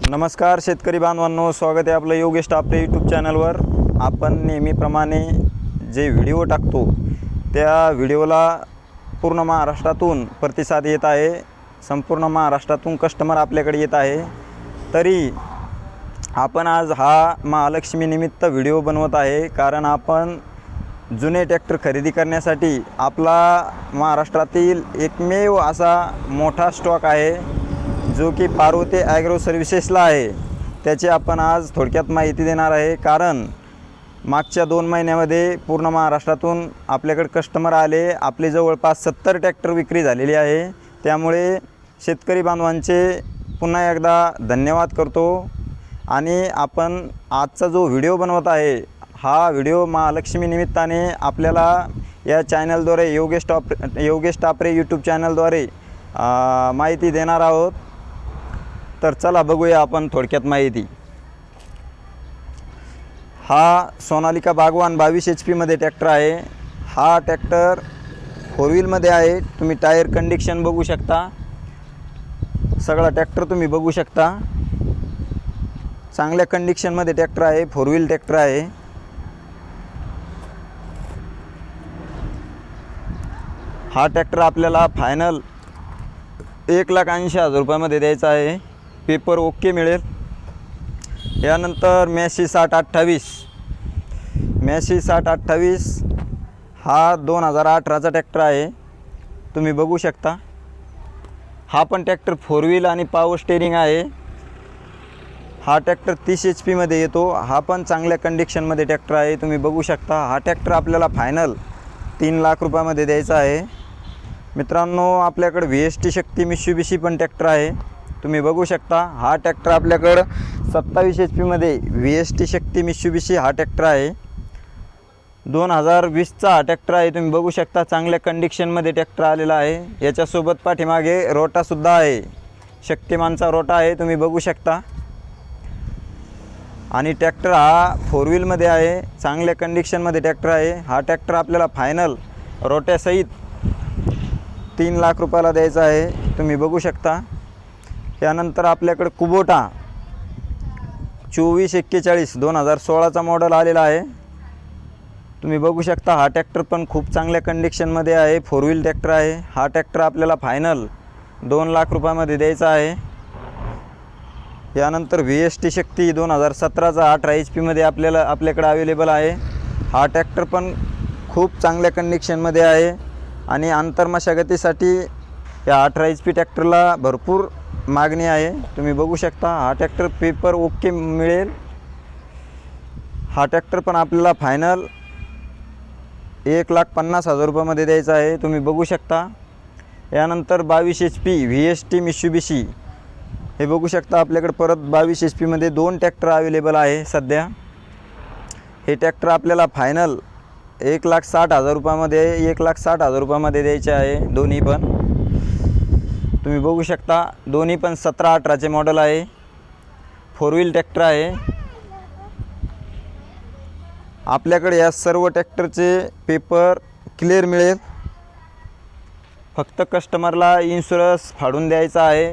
नमस्कार शेतकरी बांधवांनो. स्वागत आहे आपलं योगेश टापरे यूट्यूब चॅनलवर आपण नेहमीप्रमाणे जे व्हिडिओ टाकतो त्या व्हिडिओला पूर्ण महाराष्ट्रातून प्रतिसाद येत आहे. संपूर्ण महाराष्ट्रातून कस्टमर आपल्याकडे येत आहे. तरी आपण आज हा महालक्ष्मीनिमित्त व्हिडिओ बनवत आहे. कारण आपण जुने ट्रॅक्टर खरेदी करण्यासाठी आपला महाराष्ट्रातील एकमेव असा मोठा स्टॉक आहे. जो की पार्वती ॲग्रो सर्व्हिसेसला आहे त्याची आपण आज थोडक्यात माहिती देणार आहे. कारण मागच्या दोन महिन्यामध्ये पूर्ण महाराष्ट्रातून आपल्याकडे कस्टमर आले. आपले जवळपास सत्तर ट्रॅक्टर विक्री झालेली आहे. त्यामुळे शेतकरी बांधवांचे पुन्हा एकदा धन्यवाद करतो. आणि आपण आजचा जो व्हिडिओ बनवत आहे हा व्हिडिओ महालक्ष्मी निमित्ताने आपल्याला या चॅनलद्वारे योगेश टॉप योगेश टापरे यूट्यूब चॅनलद्वारे माहिती देणार आहोत. तर चला बघूया आपण थोडक्यात माहिती. हा सोनालिका बागवान बावीस एच पीमध्ये ट्रॅक्टर आहे. हा ट्रॅक्टर फोर व्हीलमध्ये आहे. तुम्ही टायर कंडिक्शन बघू शकता. सगळा ट्रॅक्टर तुम्ही बघू शकता. चांगल्या कंडिशनमध्ये ट्रॅक्टर आहे. फोर व्हील ट्रॅक्टर आहे. हा ट्रॅक्टर आपल्याला फायनल एक लाख ऐंशी हजार रुपयामध्ये द्यायचा आहे. पेपर ओके मिळेल. यानंतर मॅशी साठ अठ्ठावीस. मॅसी साठ अठ्ठावीस हा दोन हजार अठराचा ट्रॅक्टर आहे. तुम्ही बघू शकता. हा पण ट्रॅक्टर फोर व्हील आणि पावर स्टेरिंग आहे. हा ट्रॅक्टर तीस एच पीमध्ये येतो. हा पण चांगल्या कंडिशनमध्ये ट्रॅक्टर आहे. तुम्ही बघू शकता. हा ट्रॅक्टर आपल्याला फायनल तीन लाख रुपयामध्ये द्यायचा आहे. मित्रांनो आपल्याकडं V S T Shakti Mitsubishi पण ट्रॅक्टर आहे. तुम्ही बघू शकता हा ट्रॅक्टर आपल्याकडं सत्तावीस एच पीमध्ये V S T Shakti Mitsubishi हा ट्रॅक्टर आहे. दोन हजार वीसचा हा ट्रॅक्टर आहे तुम्ही बघू शकता चांगल्या कंडिशनमध्ये ट्रॅक्टर आलेला आहे. याच्यासोबत पाठीमागे रोटासुद्धा आहे. शक्तिमानचा रोटा आहे तुम्ही बघू शकता. आणि ट्रॅक्टर हा फोर व्हीलमध्ये आहे चांगल्या कंडिशनमध्ये ट्रॅक्टर आहे. हा ट्रॅक्टर आपल्याला फायनल रोट्यासहित तीन लाख रुपयाला द्यायचा आहे तुम्ही बघू शकता. यानंतर आपल्याकडं कुबोटा. चोवीस एक्केचाळीस दोन हजार सोळाचा मॉडल आलेला आहे. तुम्ही बघू शकता हा ट्रॅक्टर पण खूप चांगल्या कंडिशनमध्ये आहे. फोर व्हील ट्रॅक्टर आहे. हा ट्रॅक्टर आपल्याला फायनल दोन लाख रुपयामध्ये द्यायचा आहे. यानंतर व्ही एस टी शक्ती दोन हजार सतराचा अठरा एच पीमध्ये आपल्याला आपल्याकडे अवेलेबल आहे. हा ट्रॅक्टर पण खूप चांगल्या कंडिशनमध्ये आहे. आणि आंतरमशागतीसाठी या अठरा एच पी ट्रॅक्टरला भरपूर मागणी आहे. तुम्ही बघू शकता हा ट्रॅक्टर पेपर ओके मिळेल. हा ट्रॅक्टर पण आपल्याला फायनल एक लाख पन्नास हजार रुपयामध्ये द्यायचा आहे. तुम्ही बघू शकता. यानंतर बावीस H P V S T Mitsubishi हे बघू शकता आपल्याकडे परत बावीस एच पीमध्ये दोन ट्रॅक्टर अवेलेबल आहे सध्या. हे ट्रॅक्टर आपल्याला फायनल एक लाख साठ हजार रुपयामध्ये एक लाख साठ हजार रुपयामध्ये द्यायचे आहे. दोन्ही पण. तुम्ही बघू शकता दोन्ही पण सतरा अठराचे मॉडेल आहे. फोर व्हील ट्रॅक्टर आहे. आपल्याकडे या सर्व ट्रॅक्टरचे पेपर क्लिअर मिळेल. फक्त कस्टमरला इन्शुरन्स फाडून द्यायचा आहे.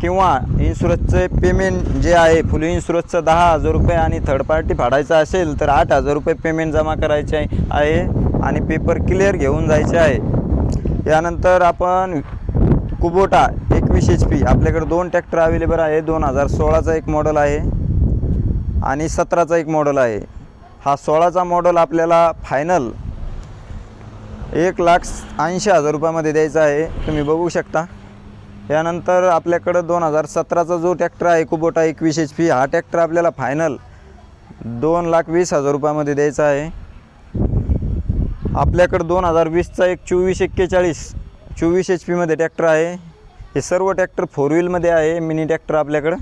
किंवा इन्शुरन्सचे पेमेंट जे आहे फुल इन्शुरन्सचं दहा हजार रुपये आणि थर्ड पार्टी फाडायचं असेल तर आठ हजार रुपये पेमेंट जमा करायचे आहे. आणि पेपर क्लिअर घेऊन जायचे आहे. यानंतर आपण कुबोटा एकवीस एच पी आपल्याकडे दोन ट्रॅक्टर अवेलेबल आहे. दोन हजार सोळाचा एक मॉडल आहे. आणि सतराचा एक मॉडल आहे. हा सोळाचा मॉडल आपल्याला फायनल एक लाख ऐंशी हजार रुपयामध्ये द्यायचा आहे. तुम्ही बघू शकता. यानंतर आपल्याकडं दोन हजार सतराचा जो ट्रॅक्टर आहे कुबोटा एकवीस एच पी हा ट्रॅक्टर आपल्याला फायनल दोन लाख वीस हजार रुपयामध्ये द्यायचा आहे. आपल्याकडं दोन हजार वीसचा एक चोवीस एक्केचाळीस चोवीस एच पीमध्ये ट्रॅक्टर आहे. हे सर्व ट्रॅक्टर फोर व्हीलमध्ये आहे मिनी ट्रॅक्टर आपल्याकडं.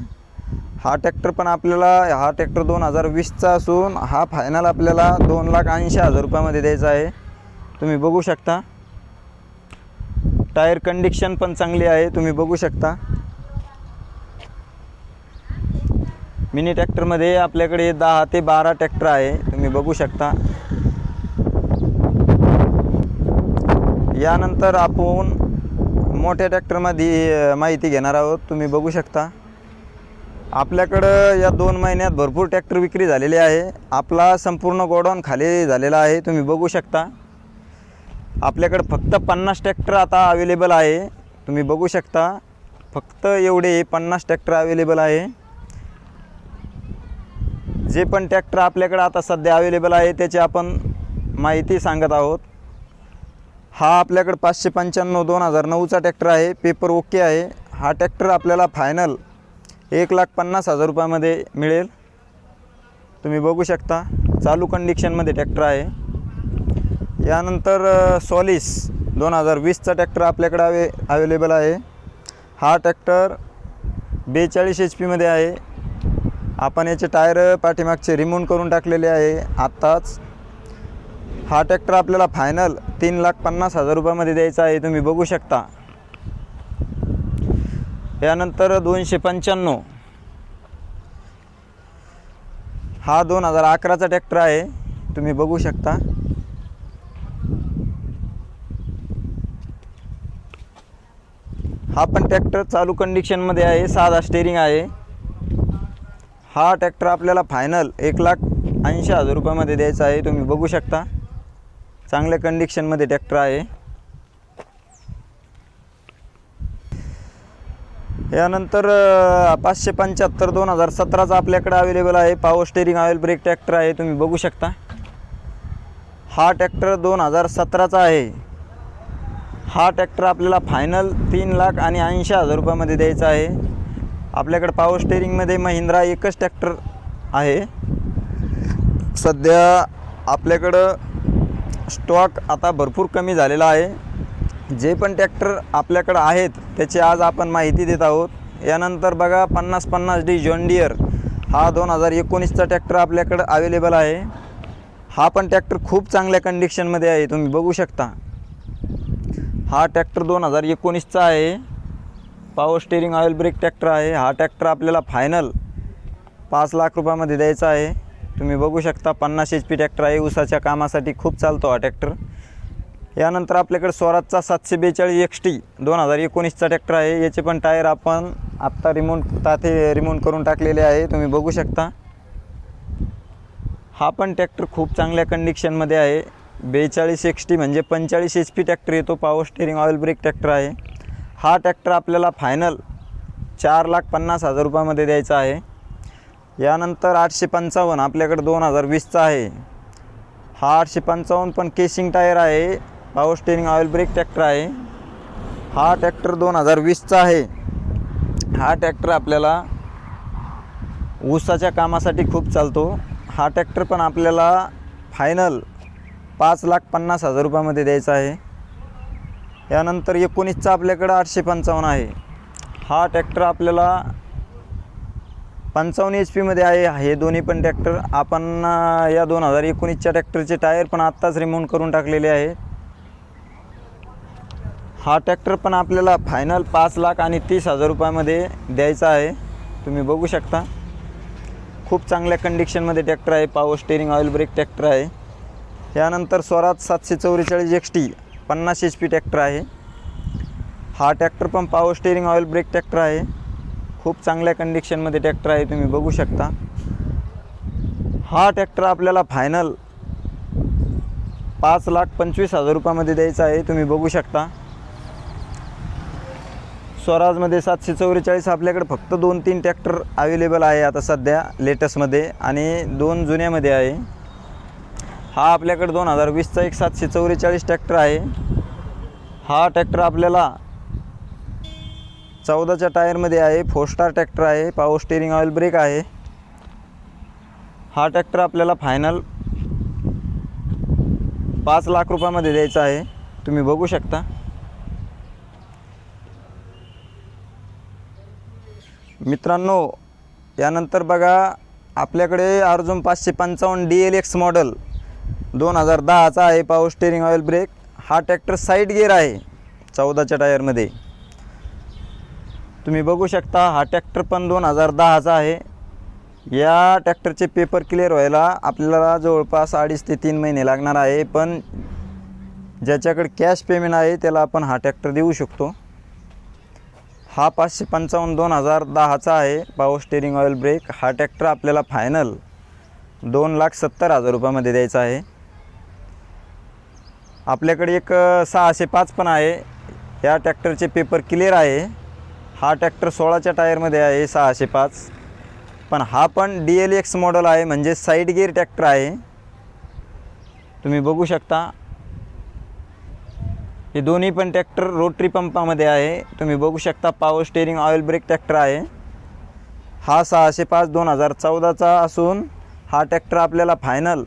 हा ट्रॅक्टर पण आपल्याला हा ट्रॅक्टर दोन हजार वीसचा असून हा फायनल आपल्याला दोन लाख ऐंशी हजार रुपयामध्ये द्यायचा आहे. तुम्ही बघू शकता. टायर कंडिशन पण चांगली आहे तुम्ही बघू शकता. मिनी ट्रॅक्टरमध्ये आपल्याकडे दहा ते बारा ट्रॅक्टर आहे तुम्ही बघू शकता. यानंतर आपण मोठ्या ट्रॅक्टरमध्ये माहिती घेणार आहोत. तुम्ही बघू शकता. आपल्याकडं या दोन महिन्यात भरपूर ट्रॅक्टर विक्री झालेली आहे. आपला संपूर्ण गोडाऊन खाली झालेला आहे. तुम्ही बघू शकता. आपल्याकडं फक्त पन्नास ट्रॅक्टर आता अवेलेबल आहे. तुम्ही बघू शकता. फक्त एवढे पन्नास ट्रॅक्टर अवेलेबल आहे. जे पण ट्रॅक्टर आपल्याकडं आता सध्या अवेलेबल आहे त्याची आपण माहिती सांगत आहोत. हा आपल्याकडं पाचशे पंच्याण्णव दोन हजार नऊचा ट्रॅक्टर आहे. पेपर ओके आहे. हा ट्रॅक्टर आपल्याला फायनल एक लाख पन्नास हजार रुपयामध्ये मिळेल. तुम्ही बघू शकता चालू कंडिशनमध्ये ट्रॅक्टर आहे. यानंतर सॉलिस दोन हजार वीसचा ट्रॅक्टर आपल्याकडे अवे अवेलेबल आहे. हा ट्रॅक्टर बेचाळीस एच पीमध्ये आहे. आपण याचे टायर पाठीमागचे रिमूव्ह करून टाकलेले आहे. आत्ताच हा ट्रॅक्टर आपल्याला फायनल तीन लाख पन्नास हजार रुपयामध्ये द्यायचा आहे तुम्ही बघू शकता. यानंतर दोनशे पंच्याण्णव. हा दोन हजार अकराचा ट्रॅक्टर आहे तुम्ही बघू शकता. हा पण ट्रॅक्टर चालू कंडिशनमध्ये आहे साधा स्टेरिंग आहे. हा ट्रॅक्टर आपल्याला फायनल एक लाख ऐंशी हजार रुपयामध्ये द्यायचा आहे तुम्ही बघू शकता. चांगल्या कंडिशनमध्ये ट्रॅक्टर आहे. यानंतर पाचशे पंच्याहत्तर दोन हजार सतराचा आपल्याकडे अवेलेबल आहे. Power steering oil brake tractor आहे तुम्ही बघू शकता. हा ट्रॅक्टर दोन हजार सतराचा आहे. हा ट्रॅक्टर आपल्याला फायनल तीन लाख आणि ऐंशी हजार रुपयामध्ये द्यायचा आहे. आपल्याकडे पावर स्टेरिंगमध्ये महिंद्रा एकच ट्रॅक्टर आहे. सध्या आपल्याकडं स्टॉक आता भरपूर कमी झालेला आहे. जे पण ट्रॅक्टर आपल्याकडं आहेत त्याची आज आपण माहिती देत आहोत. यानंतर बघा पन्नास पन्नास डी जॉन हा दोन हजार एकोणीसचा ट्रॅक्टर आपल्याकडं अवेलेबल आहे. हा पण ट्रॅक्टर खूप चांगल्या कंडिशनमध्ये आहे तुम्ही बघू शकता. हा ट्रॅक्टर दोन हजार एकोणीसचा आहे. Power steering oil brake tractor आहे. हा ट्रॅक्टर आपल्याला फायनल पाच लाख रुपयामध्ये द्यायचा आहे. तुम्ही बघू शकता पन्नास एच पी ट्रॅक्टर आहे. ऊसाच्या कामासाठी खूप चालतो हा ट्रॅक्टर. यानंतर आपल्याकडे स्वराजचा सातशे बेचाळीस एक्स टी दोन हजार एकोणीसचा ट्रॅक्टर आहे. याचे पण टायर आपण आत्ता रिमोट ताते रिमोट करून टाकलेले आहे. तुम्ही बघू शकता. हा पण ट्रॅक्टर खूप चांगल्या कंडिशनमध्ये आहे. बेचाळीस एक्स टी म्हणजे पंचेचाळीस एच पी ट्रॅक्टर येतो power steering oil brake tractor आहे. हा ट्रॅक्टर आपल्याला फायनल चार लाख पन्नास हजार रुपयामध्ये द्यायचा आहे. यानंतर आठशे पंचावन्न आपल्याकडे दोन हजार वीसचा आहे. हा आठशे पंचावन्न पण केसिंग टायर आहे. Power steering oil brake tractor आहे. हा ट्रॅक्टर दोन हजार वीसचा आहे. हा ट्रॅक्टर आपल्याला ऊसाच्या कामासाठी खूप चालतो. हा ट्रॅक्टर पण आपल्याला फायनल पाच लाख पन्नास हजार रुपयामध्ये द्यायचा आहे. यानंतर एकोणीसचा आपल्याकडं आठशे पंचावन्न आहे. हा ट्रॅक्टर आपल्याला पंचावन्न एच पीमध्ये आहे हे दोन्ही पण ट्रॅक्टर आपण या दोन हजार एकोणीसच्या ट्रॅक्टरचे टायर पण आत्ताच रिमूव्ह करून टाकलेले आहे. हा ट्रॅक्टर पण आपल्याला फायनल पाच लाख आणि तीस हजार रुपयामध्ये द्यायचा आहे. तुम्ही बघू शकता. खूप चांगल्या कंडिशनमध्ये ट्रॅक्टर आहे. Power steering oil brake tractor आहे. यानंतर स्वराज सातशे चौवेचाळीस एक्स टी पन्नास एच पी ट्रॅक्टर आहे. हा ट्रॅक्टर पण power steering oil brake tractor आहे. खूप चांगल्या कंडिशनमध्ये ट्रॅक्टर आहे तुम्ही बघू शकता. हा ट्रॅक्टर आपल्याला फायनल पाच लाख पंचवीस हजार रुपयामध्ये द्यायचा आहे तुम्ही बघू शकता. स्वराजमध्ये सातशे चौवेचाळीस आपल्याकडे फक्त दोन तीन ट्रॅक्टर अवेलेबल आहे आता सध्या लेटेस्टमध्ये आणि दोन जुन्यामध्ये आहे. हा आपल्याकडे दोन हजार वीसचा एक सातशे चौवेचाळीस ट्रॅक्टर आहे. हा ट्रॅक्टर आपल्याला चौदाच्या टायरमध्ये आहे फोर स्टार ट्रॅक्टर आहे पावर स्टेरिंग ऑइल ब्रेक आहे. हा ट्रॅक्टर आपल्याला फायनल पाच लाख रुपयामध्ये द्यायचा आहे. तुम्ही बघू शकता. मित्रांनो यानंतर बघा आपल्याकडे अर्जुन पाचशे पंचावन्न डी एल एक्स मॉडल दोन हजार दहाचा आहे पावर स्टेरिंग ऑइल ब्रेक हा ट्रॅक्टर साईड गिअर आहे चौदाच्या टायरमध्ये. तुम्ही बघू शकता हा ट्रॅक्टर पण दोन हजार दहाचा आहे. या ट्रॅक्टरचे पेपर क्लिअर व्हायला आपल्याला जवळपास अडीच ते तीन महिने लागणार आहे पण ज्याच्याकडे कॅश पेमेंट आहे त्याला आपण हा ट्रॅक्टर देऊ शकतो. हा पाचशे पंचावन्न दोन हजार दहाचा आहे पावर स्टेरिंग ऑइल ब्रेक हा ट्रॅक्टर आपल्याला फायनल दोन लाख सत्तर हजार रुपयामध्ये द्यायचा आहे. आपल्याकडे एक सहाशे पाच पण आहे. या ट्रॅक्टरचे पेपर क्लिअर आहे. हा ट्रॅक्टर सोळाच्या टायरमध्ये आहे सहाशे पाच. पण हा पण डी एल एक्स मॉडल आहे म्हणजे साईड गिअर ट्रॅक्टर आहे. तुम्ही बघू शकता. हे दोन्ही पण ट्रॅक्टर रोटरी पंपामध्ये आहे. तुम्ही बघू शकता power steering oil brake tractor आहे. हा सहाशे पाच दोन हजार चौदाचा असून हा ट्रॅक्टर आपल्याला फायनल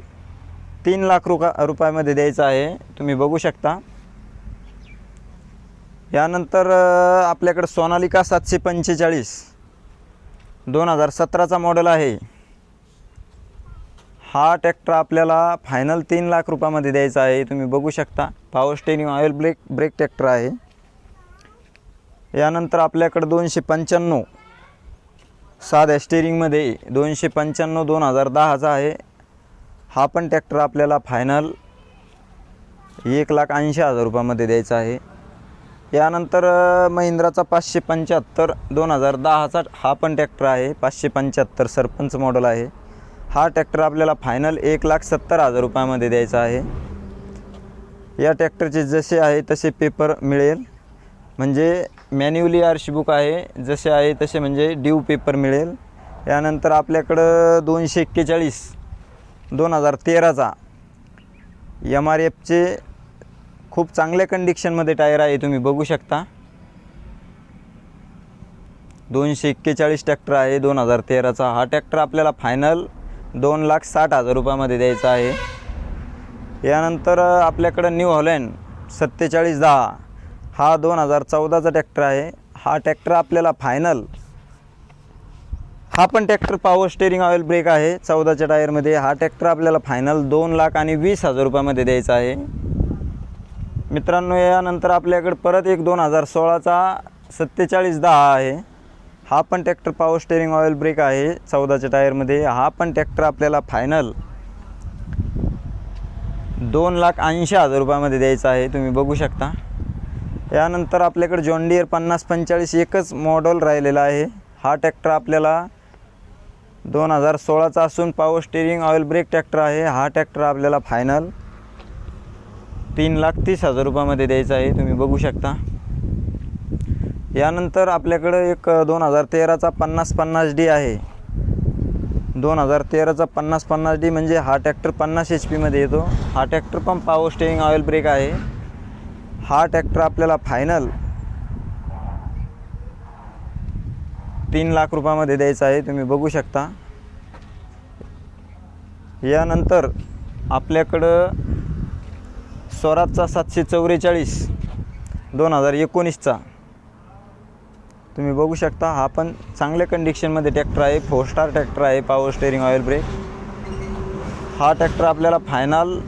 तीन लाख रुपा रुपयामध्ये द्यायचा आहे. तुम्ही बघू शकता. यानंतर आपल्याकडं सोनालिका सातशे पंचेचाळीस. दोन हजार सतराचा मॉडेल आहे. हा ट्रॅक्टर आपल्याला फायनल तीन लाख रुपयामध्ये द्यायचा आहे. तुम्ही बघू शकता power steering oil brake brake tractor आहे. यानंतर आपल्याकडं दोनशे पंच्याण्णव. साध्या स्टेरिंगमध्ये दोनशे पंच्याण्णव दोन हजार दहाचा आहे. हा पण ट्रॅक्टर आपल्याला फायनल एक लाख ऐंशी हजार रुपयामध्ये द्यायचा आहे. यानंतर महिंद्राचा पाचशे पंच्याहत्तर दोन हजार दहाचा हा पण ट्रॅक्टर आहे. पाचशे पंच्याहत्तर सरपंच मॉडेल आहे. हा ट्रॅक्टर आपल्याला फायनल एक लाख सत्तर हजार रुपयामध्ये द्यायचा आहे. या ट्रॅक्टरचे जसे आहे तसे पेपर मिळेल. म्हणजे मॅन्युअली आरशी बुक आहे. जसे आहे तसे म्हणजे ड्यू पेपर मिळेल. यानंतर आपल्याकडं दोनशे एक्केचाळीस दोन हजार तेराचा एम आर एफचे खूप चांगल्या कंडिशनमध्ये टायर आहे तुम्ही बघू शकता. दोनशे एक्केचाळीस ट्रॅक्टर आहे दोन हजार तेराचा. हा ट्रॅक्टर आपल्याला फायनल दोन लाख साठ हजार रुपयामध्ये द्यायचा आहे. यानंतर आपल्याकडं न्यू हॉलँड सत्तेचाळीस दहा. हा दोन हजार चौदाचा ट्रॅक्टर आहे. हा ट्रॅक्टर आपल्याला फायनल हा पण tractor power steering oil brake आहे चौदाच्या टायरमध्ये हा ट्रॅक्टर आपल्याला फायनल दोन लाख आणि वीस हजार रुपयामध्ये द्यायचा आहे. मित्रांनो यानंतर आपल्याकडे परत एक दोन हजार सोळाचा सत्तेचाळीस दहा आहे. हा पण tractor power steering oil brake आहे चौदाच्या टायरमध्ये हा पण ट्रॅक्टर आपल्याला फायनल दोन लाख ऐंशी हजार रुपयामध्ये द्यायचा आहे तुम्ही बघू शकता. यानंतर आपल्याकडे जॉन्डियर पन्नास पंचेचाळीस एकच मॉडल राहिलेला आहे. हा ट्रॅक्टर आपल्याला दोन हजार सोळाचा असून power steering oil brake tractor आहे. हा ट्रॅक्टर आपल्याला फायनल तीन लाख तीस हजार रुपयामध्ये द्यायचा आहे तुम्ही बघू शकता. यानंतर आपल्याकडं एक दोन हजार तेराचा पन्नास पन्नास डी आहे. दोन हजार तेराचा पन्नास पन्नास डी म्हणजे हा ट्रॅक्टर पन्नास एच पीमध्ये येतो. हा ट्रॅक्टर पण पॉवर स्टेरिंग ऑइल ब्रेक आहे. हा ट्रॅक्टर आपल्याला फायनल तीन लाख रुपयामध्ये द्यायचा आहे तुम्ही बघू शकता. यानंतर आपल्याकडं स्वराजचा सातशे चौवेचाळीस दोन हजार एकोणीसचा. तुम्ही बघू शकता हा पण चांगल्या कंडिशनमध्ये ट्रॅक्टर आहे फोर स्टार ट्रॅक्टर आहे पॉवर स्टेअरिंग ऑइल ब्रेक हा ट्रॅक्टर आपल्याला फायनल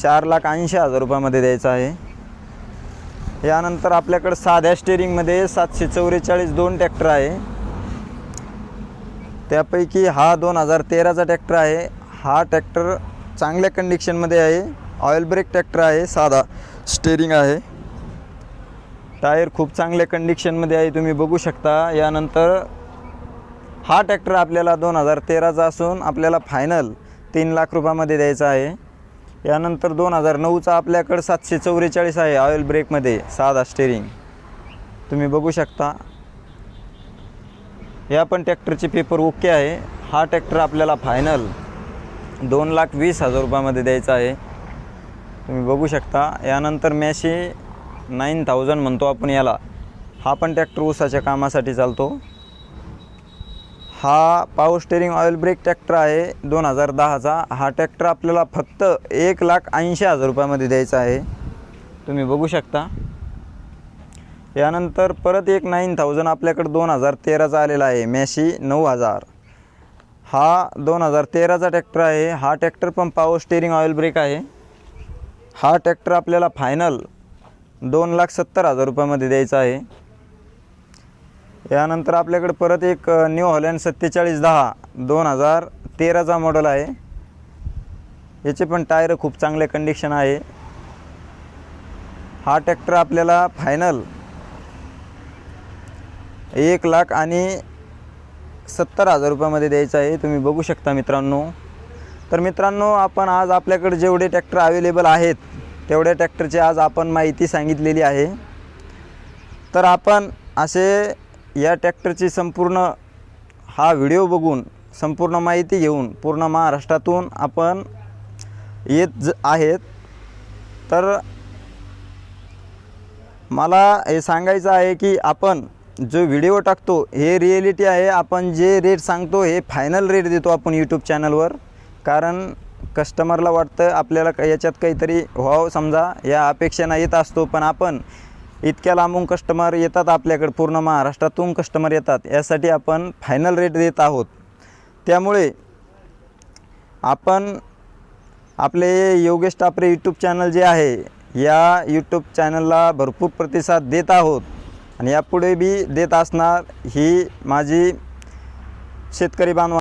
चार लाख ऐंशी हजार रुपयामध्ये द्यायचा आहे. यानंतर आपल्याकडं साध्या स्टेरिंगमध्ये सातशे चौवेचाळीस दोन ट्रॅक्टर आहे. त्यापैकी हा दोन हजार तेराचा ट्रॅक्टर आहे. हा ट्रॅक्टर चांगल्या कंडिशनमध्ये आहे. ऑइल ब्रेक ट्रॅक्टर आहे साधा. स्टेरिंग आहे. टायर खूप चांगल्या कंडिशनमध्ये आहे तुम्ही बघू शकता. यानंतर हा ट्रॅक्टर आपल्याला दोन हजार तेराचा असून आपल्याला फायनल तीन लाख रुपयामध्ये द्यायचा आहे. यानंतर दोन हजार नऊचा आपल्याकडं सातशे चौवेचाळीस आहे ऑइल ब्रेकमध्ये साधा स्टेरिंग. तुम्ही बघू शकता. या पण ट्रॅक्टरचे पेपर ओके आहे. हा ट्रॅक्टर आपल्याला फायनल दोन लाख वीस हजार रुपयामध्ये द्यायचा आहे. तुम्ही बघू शकता. यानंतर मॅशी नाईन थाउजंड म्हणतो आपण याला. हा पण ट्रॅक्टर ऊसाच्या कामासाठी चालतो. हा power steering oil brake tractor आहे दोन हजार दहाचा. हा ट्रॅक्टर आपल्याला फक्त एक लाख ऐंशी हजार रुपयामध्ये द्यायचा आहे. तुम्ही बघू शकता. यानंतर परत एक नाईन थाउजंड आपल्याकडं दोन हजार तेराचा आलेला आहे. मॅशी नऊ हजार. हा दोन हजार तेराचा ट्रॅक्टर आहे. हा ट्रॅक्टर पण पावर स्टेरिंग ऑइल ब्रेक आहे. हा ट्रॅक्टर आपल्याला फायनल दोन लाख सत्तर हजार रुपयामध्ये द्यायचा आहे. यानंतर आपल्याकडे परत एक न्यू हॉलँड सत्तेचाळीस दहा दोन हजार तेराचा मॉडल आहे. याचे पण टायर खूप चांगले कंडिशन आहे. हा ट्रॅक्टर आपल्याला फायनल एक लाख आणि सत्तर हजार रुपयामध्ये द्यायचा आहे. तुम्ही बघू शकता मित्रांनो. तर मित्रांनो आपण आज आपल्याकडे जेवढे ट्रॅक्टर अवेलेबल आहेत तेवढ्या ट्रॅक्टरची आज आपण माहिती सांगितलेली आहे. तर आपण असे या ट्रॅक्टरची संपूर्ण हा व्हिडिओ बघून संपूर्ण माहिती घेऊन पूर्ण महाराष्ट्रातून आपण येत ज आहेत. तर मला हे सांगायचं आहे की आपण जो व्हिडिओ टाकतो हे रिॲलिटी आहे. आपण जे रेट सांगतो हे फायनल रेट देतो आपण यूट्यूब चॅनलवर कारण कस्टमरला वाटतं आपल्याला का- याच्यात काहीतरी व्हावं समजा या अपेक्षेनं येत असतो पण आपण इतक्या लांबून कस्टमर येतात आपल्याकडे पूर्ण महाराष्ट्रातून कस्टमर येतात यासाठी आपण फायनल रेट देत आहोत. त्यामुळे आपण आपले योगेश टापरे यूट्यूब चॅनल जे आहे या यूट्यूब चॅनलला भरपूर प्रतिसाद देत आहोत. आणि यापुढे बी देत असणार ही माझी शेतकरी बांधव